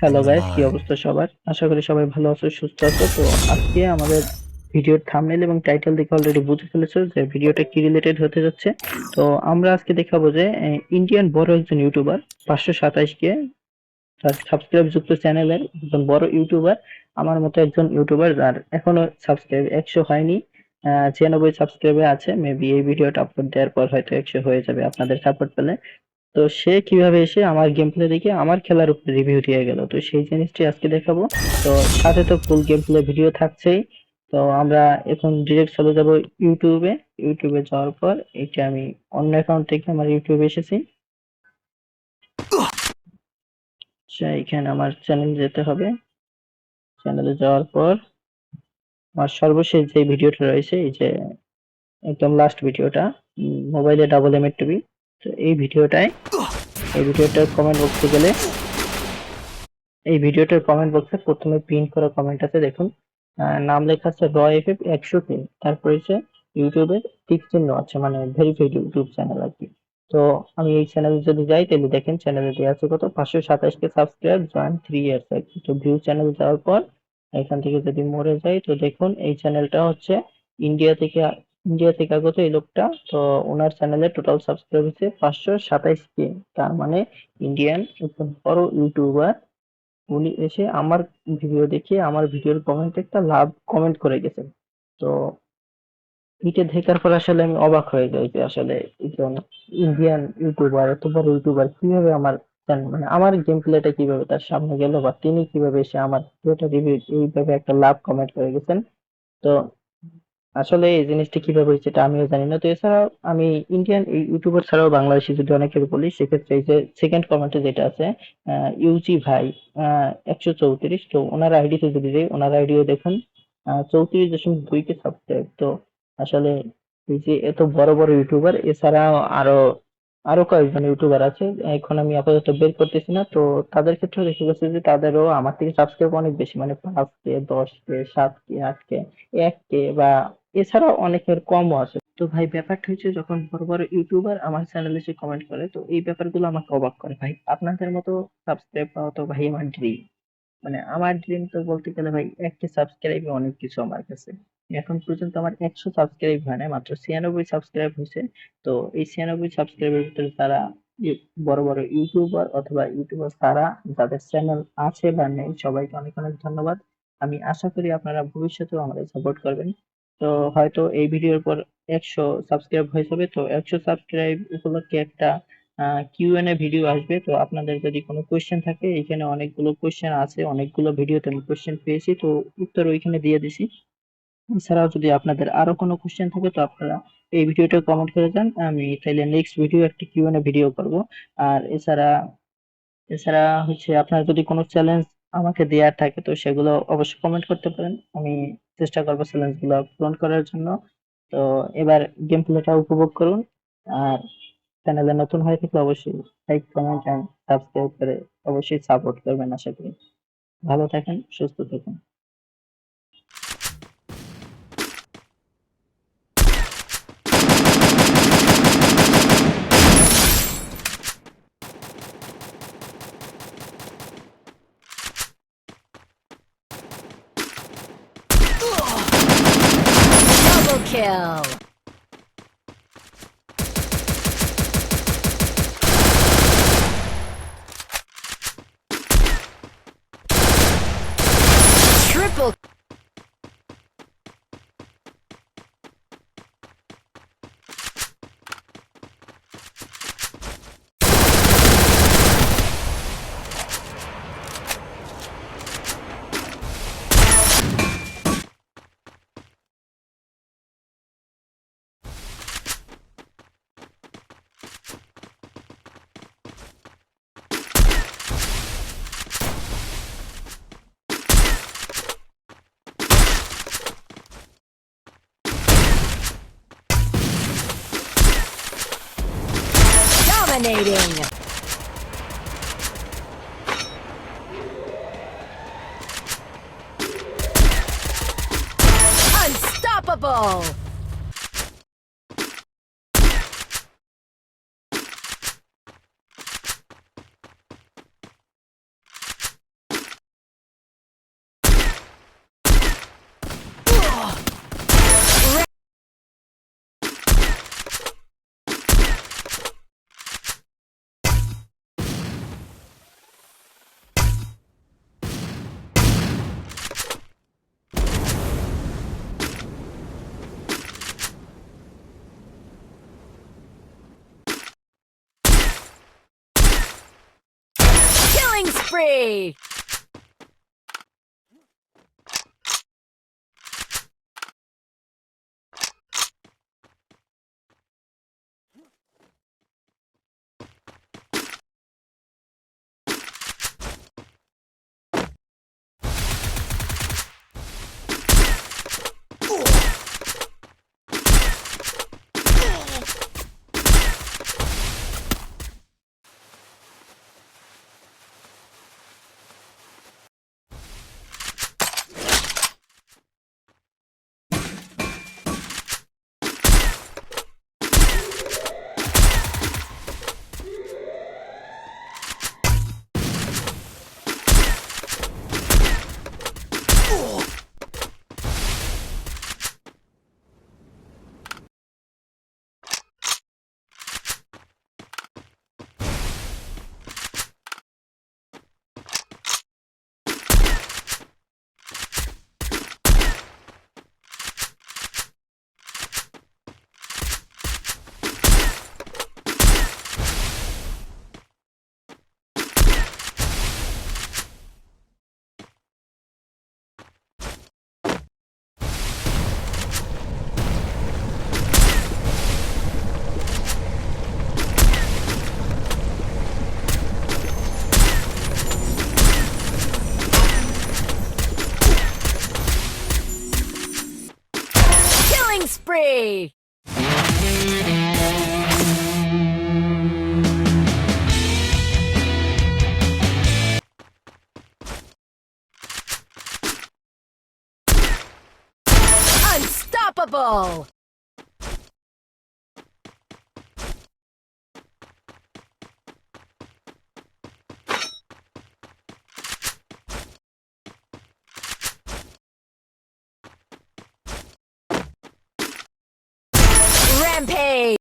Hello guys কি অবস্থা সবার? আশা করি সবাই ভালো আছো সুস্থ আছো। তো আজকে আমাদের ভিডিওর থাম্বনেল এবং টাইটেল দেখে অলরেডি বুঝে ফেলেছো যে ভিডিওটা কি রিলেটেড হতে যাচ্ছে। তো আমরা আজকে দেখাবো যে ইন্ডিয়ান বড় একজন ইউটিউবার পাঁচশো কে তার সাবস্ক্রাইব যুক্ত চ্যানেলের একজন বড় ইউটিউবার আমার মতো একজন ইউটিউবার যার এখনও সাবস্ক্রাইব একশো হয়নি। ছিয়ানব্বই সাবস্ক্রাইবে আছে মেবি এই ভিডিওটা আপলোড দেওয়ার পর হয়তো একশো হয়ে যাবে আপনাদের সাপোর্ট পেলে। তো সে কীভাবে এসে আমার গেম প্লে দেখে আমার খেলার উপর রিভিউ দিয়ে গেল? তো সেই জিনিসটি আজকে দেখাবো। তো সাথে তো ফুল গেম প্লে ভিডিও থাকছেই। তো আমরা এখন ডিরেক্ট চলে যাব ইউটিউবে। ইউটিউবে যাওয়ার পর এটা আমি অন্য অ্যাকাউন্ট থেকে আমার ইউটিউবে এসেছি। আচ্ছা এখানে আমার চ্যানেল যেতে হবে। চ্যানেলে যাওয়ার পর আমার সর্বশেষ যে ভিডিওটা রয়েছে, এই যে একদম লাস্ট ভিডিওটা মোবাইলে ডাবল এম এর টিভি তো এই ভিডিওটায়, এই ভিডিওটার কমেন্ট বক্সে গেলে, এই ভিডিওটার কমেন্ট বক্সে প্রথমে পিন করা কমেন্ট আছে, দেখুন। নাম লেখা আছে র এফ এফ একশো তিন তারপরে হচ্ছে ইউটিউবের টিক চিহ্ন আছে মানে ভেরিফাইড ইউটিউব চ্যানেল আর কি। তো আমি এই চ্যানেলে যদি যাই, তাহলে দেখেন চ্যানেলে দেওয়া আছে কত? পাঁচশো সাতাশকে সাবস্ক্রাইব জয়েন থ্রি ইয়ার্স আর কি। তো ভিউ চ্যানেল যাওয়ার পর, এখান থেকে যদি মরে যাই, তো দেখুন এই চ্যানেলটা হচ্ছে ইন্ডিয়া থেকে ইন্ডিয়া থেকে আগত এই লোকটা, তো ওনার চ্যানেলে টোটাল সাবস্ক্রাইব হচ্ছে পাঁচশো সাতাইশ কে। তার মানে ইন্ডিয়ান একজন বড় ইউটিউবার উনি এসে আমার ভিডিও দেখে, আমার ভিডিওর কমেন্টে একটা লাভ কমেন্ট করে গেছেন তো এটা দেখার পর আসলে আমি অবাক হয়ে যাই যে আসলে একজন ইন্ডিয়ান ইউটিউবার এত বড় ইউটিউবার কীভাবে আমার মানে আমার গেম প্লেটা কীভাবে তার সামনে গেল বা তিনি কীভাবে এসে আমার ভিডিওটা রিভিউ এইভাবে একটা লাভ কমেন্ট করে গেছেন। তো আসলে এই জিনিসটা কীভাবে হয়েছে এটা আমিও জানি না। তো এছাড়াও আমি ইন্ডিয়ান ইউটিউবার ছাড়াও বাংলাদেশি যদি অনেকের বলি, সেক্ষেত্রে এই যে সেকেন্ড কমেন্টে যেটা আছে ইউজি ভাই একশো চৌত্রিশ। তো ওনার আইডিতে যদি যাই, ওনার আইডিও দেখুন চৌত্রিশ দশমিক দুই কে সাবস্ক্রাইব তো আসলে এই যে এত বড় বড় ইউটিউবার এছাড়াও আরও আরও কয়েকজন ইউটিউবার আছে। এখন আমি আপাতত বের করতেছি না। তো তাদের ক্ষেত্রে দেখে গেছে যে তাদেরও আমার থেকে সাবস্ক্রাইব অনেক বেশি। মানে পাঁচ কে, দশ কে, সাত কে, আট কে, এক কে বা এছাড়াও অনেকের কমও আছে। তো ভাই, ব্যাপারটা হচ্ছে যখন বড় বড় ইউটিউবার আমার চ্যানেলে এসে কমেন্ট করে, তো এই ব্যাপারগুলো আমাকে অবাক করে। ভাই, আপনাদের মতো সাবস্ক্রাইব পাওয়া তো ভাই আমার ড্রিম মানে আমার ড্রিম তো বলতে গেলে ভাই, একটা সাবস্ক্রাইব অনেক কিছু আমার কাছে। এখন পর্যন্ত আমার একশো সাবস্ক্রাইব হয় না মাত্র ছিয়ানব্বই সাবস্ক্রাইব হয়েছে। তো এই ছিয়ানব্বই সাবস্ক্রাইবের ভিতরে তারা বড় বড় ইউটিউবার অথবা ইউটিউবার তারা, যাদের চ্যানেল আছে বা নেই, সবাইকে অনেক অনেক ধন্যবাদ। আমি আশা করি আপনারা ভবিষ্যতেও আমাদের সাপোর্ট করবেন। তো হয়তো এই ভিডিওর পর একশো সাবস্ক্রাইব হয়ে যাবে। তো একশো সাবস্ক্রাইব উপলক্ষে একটা কিউ এন এ ভিডিও আসবে। তো আপনাদের যদি কোনো কোয়েশ্চেন থাকে, এখানে অনেকগুলো কোয়েশ্চেন আছে, অনেকগুলো ভিডিওতে আমি কোয়েশ্চেন পেয়েছি। তো উত্তর ওইখানে দিয়ে দিছি। এছাড়াও যদি আপনাদের আরও কোনো কোয়েশ্চেন থাকে, তো আপনারা এই ভিডিওটা কমেন্ট করে যান। আমি তাইলে নেক্সট ভিডিও একটা কিউ এন ভিডিও করব। আর এছাড়া এছাড়া হচ্ছে আপনার যদি কোনো চ্যালেঞ্জ আমাকে দেওয়ার থাকে, তো সেগুলো অবশ্যই কমেন্ট করতে পারেন। আমি চেষ্টা করব চ্যালেঞ্জগুলো পূরণ করার জন্য। তো এবার গেম প্লেটা উপভোগ করুন। আর চ্যানেলে নতুন হয়ে থাকলে অবশ্যই লাইক কমেন্ট এন্ড সাবস্ক্রাইব করে অবশ্যই সাপোর্ট করবেন আশা করি। ভালো থাকেন, সুস্থ থাকুন। Kill. Dominating. Unstoppable. free. Unstoppable! Rampage!